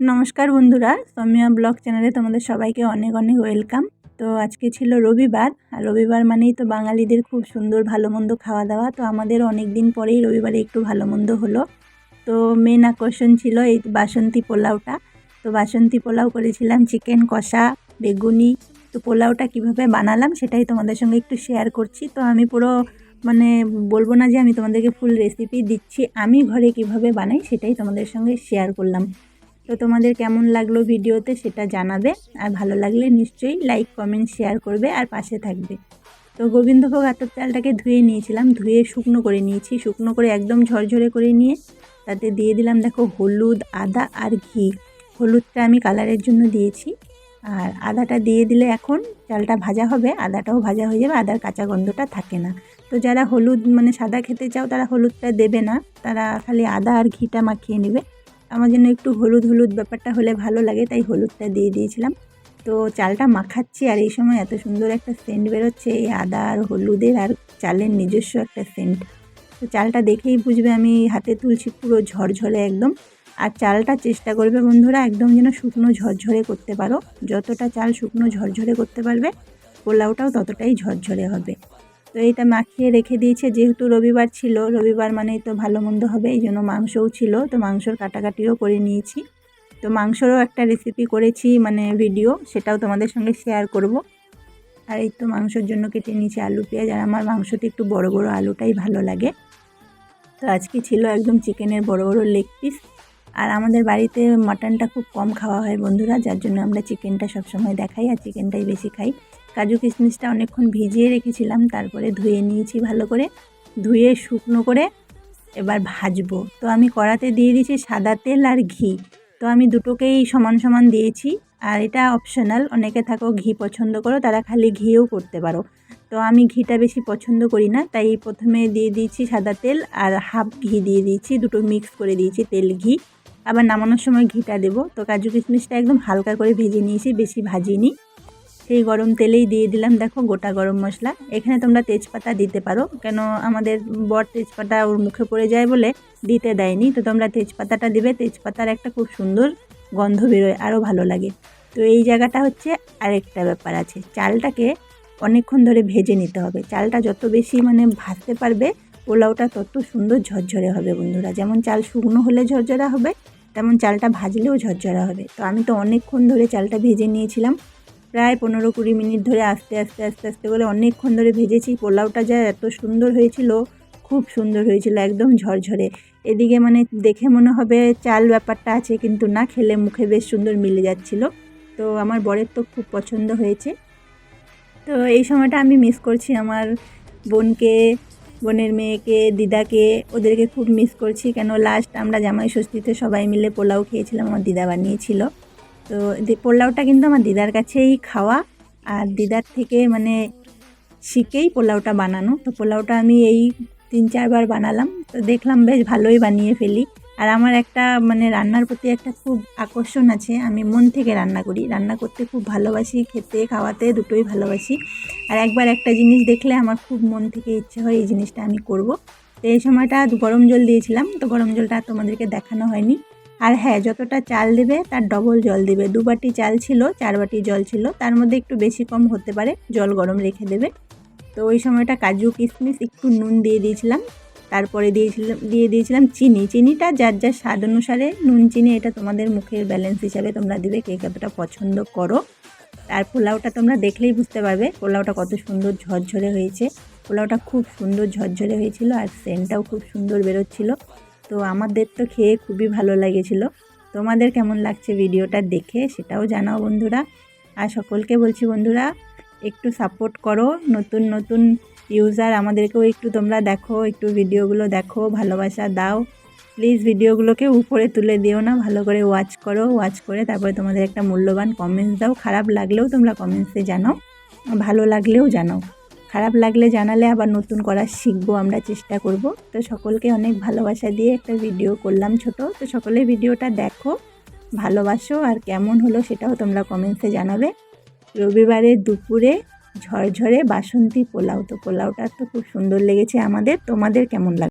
নমস্কার বন্ধুরা, সৌমিয়া ব্লগ চ্যানেলে তোমাদের সবাইকে অনেক অনেক ওয়েলকাম। তো আজকে ছিল রবিবার, আর রবিবার মানেই তো বাঙালিদের খুব সুন্দর ভালো মন্দ খাওয়া দাওয়া। তো আমাদের অনেক দিন পরেই রবিবারে একটু ভালো মন্দ হলো। তো মেন আকর্ষণ ছিল এই বাসন্তী পোলাওটা। তো বাসন্তী পোলাও করেছিলাম চিকেন কষা, বেগুনি। তো পোলাওটা কীভাবে বানালাম সেটাই তোমাদের সঙ্গে একটু শেয়ার করছি। তো আমি পুরো মানে বলব না যে আমি তোমাদেরকে ফুল রেসিপি দিচ্ছি, আমি ঘরে কীভাবে বানাই সেটাই তোমাদের সঙ্গে শেয়ার করলাম। তো তোমাদের কেমন লাগল ভিডিওতে সেটা জানাবে। আর ভালো লাগলে নিশ্চয়ই লাইক কমেন্ট শেয়ার করবে আর পাশে থাকবে। তো গোবিন্দভোগ আতর চালটাকে ধুয়ে নিয়েছিলাম, ধুয়ে শুকনো করে নিয়েছি। শুকনো করে একদম ঝরঝরে করে নিয়ে তাতে দিয়ে দিলাম দেখো হলুদ, আদা আর ঘি। হলুদটা আমি কালারের জন্য দিয়েছি। আর আদাটা দিয়ে দিলে এখন চালটা ভাজা হবে, আদাটাও ভাজা হয়ে যাবে, আদার কাঁচা গন্ধটা থাকে না। তো যারা হলুদ মানে সাদা খেতে চাও তারা হলুদটা দেবে না, তারা খালি আদা আর ঘিটা মাখিয়ে নেবে। আমার জন্য একটু হলুদ হলুদ ব্যাপারটা হলে ভালো লাগে, তাই হলুদটা দিয়ে দিয়েছিলাম। তো চালটা মাখাচ্ছি আর এই সময় এত সুন্দর একটা সেন্ট বেরোচ্ছে, এই আদা আর হলুদের আর চালের নিজস্ব একটা সেন্ট তো চালটা দেখেই বুঝবে আমি হাতে তুলছি পুরো ঝরঝরে একদম। আর চালটা চেষ্টা করবে বন্ধুরা একদম যেন শুকনো ঝরঝরে করতে পারো। যতটা চাল শুকনো ঝরঝরে করতে পারবে, পোলাওটাও ততটাই ঝরঝরে হবে। তো এইটা মাখিয়ে রেখে দিয়েছে। যেহেতু রবিবার ছিল, রবিবার মানেই তো ভালো মন্দ হবে, এই জন্য মাংসও ছিল। তো মাংসর কাটাকাটিও করে নিয়েছি। তো মাংসরও একটা রেসিপি করেছি মানে ভিডিও সেটাও তোমাদের সঙ্গে শেয়ার করব। আর এই তো মাংসর জন্য কেটে নিয়েছি আলু, পেঁয়াজ, আর আমার মাংসতে একটু বড় বড় আলুটাই ভালো লাগে। তো আজকে ছিল একদম চিকেনের বড় বড় লেগ পিস আর আমাদের বাড়িতে মাটনটা খুব কম খাওয়া হয় বন্ধুরা, যার জন্য আমরা চিকেনটা সবসময় দেখাই, আর চিকেনটাই বেশি খাই। কাজু কিশমিশটা অনেকক্ষণ ভিজিয়ে রেখেছিলাম, তারপরে ধুয়ে নিয়েছি ভালো করে। ধুয়ে শুকনো করে এবার ভাজবো। তো আমি কড়াতে দিয়ে দিয়েছি সাদা তেল আর ঘি। তো আমি দুটোকেই সমান সমান দিয়েছি, আর এটা অপশনাল অনেকে থাকো ঘি পছন্দ করো, তারা খালি ঘিও করতে পারো। তো আমি ঘিটা বেশি পছন্দ করি না, তাই প্রথমে দিয়ে দিয়েছি সাদা তেল আর হাফ ঘি দিয়ে দিয়েছি, দুটো মিক্স করে দিয়েছি তেল ঘি। আবার নামানোর সময় ঘিটা দেবো। তো কাজু কিশমিশটা একদম হালকা করে ভেজে নিয়েছি, বেশি ভাজিনি। সেই গরম তেলেই দিয়ে দিলাম। দেখো গোটা গরম মশলা। এখানে তোমরা তেজপাতা দিতে পারো। কেন আমাদের বর তেজপাতা ওর মুখে পড়ে যায় বলে দিতে দেয়নি। তো তোমরা তেজপাতাটা দিবে। তেজপাতার একটা খুব সুন্দর গন্ধ বেরোয় আরও ভালো লাগে। তো এই জায়গাটা হচ্ছে আরেকটা ব্যাপার আছে। চালটাকে অনেকক্ষণ ধরে ভেজে নিতে হবে। চালটা যত বেশি মানে ভাজতে পারবে, পোলাওটা তত সুন্দর ঝরঝরে হবে বন্ধুরা। যেমন চাল শুকনো হলে ঝরঝরা হবে, তেমন চালটা ভাজলেও ঝরঝরা হবে। তো আমি তো অনেকক্ষণ ধরে চালটা ভেজে নিয়েছিলাম। প্রায় পনেরো কুড়ি মিনিট ধরে আস্তে আস্তে আস্তে আস্তে করে অনেকক্ষণ ধরে ভেজেছি। পোলাওটা যা এত সুন্দর হয়েছিল, খুব সুন্দর হয়েছিল, একদম ঝরঝরে। এদিকে মানে দেখে মনে হবে চাল ব্যাপারটা আছে, কিন্তু না, খেলে মুখে বেশ সুন্দর মিলে যাচ্ছিল। তো আমার বরের তো খুব পছন্দ হয়েছে। তো এই সময়টা আমি মিস করছি আমার বোনকে, বোনের মেয়েকে, দিদাকে, ওদেরকে খুব মিস করছি। কেন লাস্ট আমরা জামাই ষষ্ঠীতে সবাই মিলে পোলাও খেয়েছিলাম, আমার দিদা বানিয়েছিল। তো পোলাওটা কিন্তু আমার দিদার কাছেই খাওয়া। আর দিদার থেকে মানে শিখেই পোলাওটা বানানো। তো পোলাওটা আমি এই তিন চারবার বানালাম। তো দেখলাম বেশ ভালোই বানিয়ে ফেলি। আর আমার একটা মানে রান্নার প্রতি একটা খুব আকর্ষণ আছে। আমি মন থেকে রান্না করি। রান্না করতে খুব ভালোবাসি, খেতে, খাওয়াতে দুটোই ভালোবাসি। আর একবার একটা জিনিস দেখলে আমার খুব মন থেকে ইচ্ছে হয় এই জিনিসটা আমি করব। তো এই সময়টা গরম জল দিয়েছিলাম। তো গরম জলটা তোমাদেরকে দেখানো হয়নি। আর হ্যাঁ যতটা চাল দেবে তার ডবল জল দেবে। দু বাটি চাল ছিল, চার বাটি জল ছিল। তার মধ্যে একটু বেশি কম হতে পারে, জল গরম রেখে দেবে। তো ওই সময়টা কাজু, কিশমিশ একটু নুন দিয়ে দিয়েছিলাম। তারপরে দিয়েছিলাম, দিয়ে দিয়েছিলাম চিনি। চিনিটা যার যার স্বাদ অনুসারে নুন, চিনি, এটা তোমাদের মুখের ব্যালেন্স হিসাবে তোমরা দেবে কে কতটা পছন্দ করো। আর পোলাওটা তোমরা দেখলেই বুঝতে পারবে পোলাওটা কত সুন্দর ঝরঝরে হয়েছে। পোলাওটা খুব সুন্দর ঝরঝরে হয়েছিল আর সেন্টটাও খুব সুন্দর বেরোচ্ছিলো। তো আমাদের তো খেয়ে খুবই ভালো লেগেছিলো। তোমাদের কেমন লাগছে ভিডিওটা দেখে সেটাও জানাও বন্ধুরা। আর সকলকে বলছি বন্ধুরা, একটু সাপোর্ট করো। নতুন নতুন ইউজার আমাদেরকেও একটু তোমরা দেখো, একটু ভিডিওগুলো দেখো, ভালোবাসা দাও। প্লিজ ভিডিওগুলোকে উপরে তুলে দিও না, ভালো করে ওয়াচ করো ওয়াচ করে তারপরে তোমাদের একটা মূল্যবান কমেন্টস দাও। খারাপ লাগলেও তোমরা কমেন্টসে জানাও, ভালো লাগলেও জানাও। খারাপ লাগলে জানালে আবার নতুন করা শিখব আমরা চেষ্টা করব। তো সকলকে অনেক ভালোবাসা দিয়ে একটা ভিডিও করলাম ছোট। তো সকলে ভিডিওটা দেখো, ভালোবাসো আর কেমন হলো সেটাও তোমরা কমেন্টসে জানাবে। রবিবারে দুপুরে ঝরঝরে বাসন্তী পোলাও। তো পোলাওটা তো খুব সুন্দর লেগেছে আমাদের। তোমাদের কেমন লাগে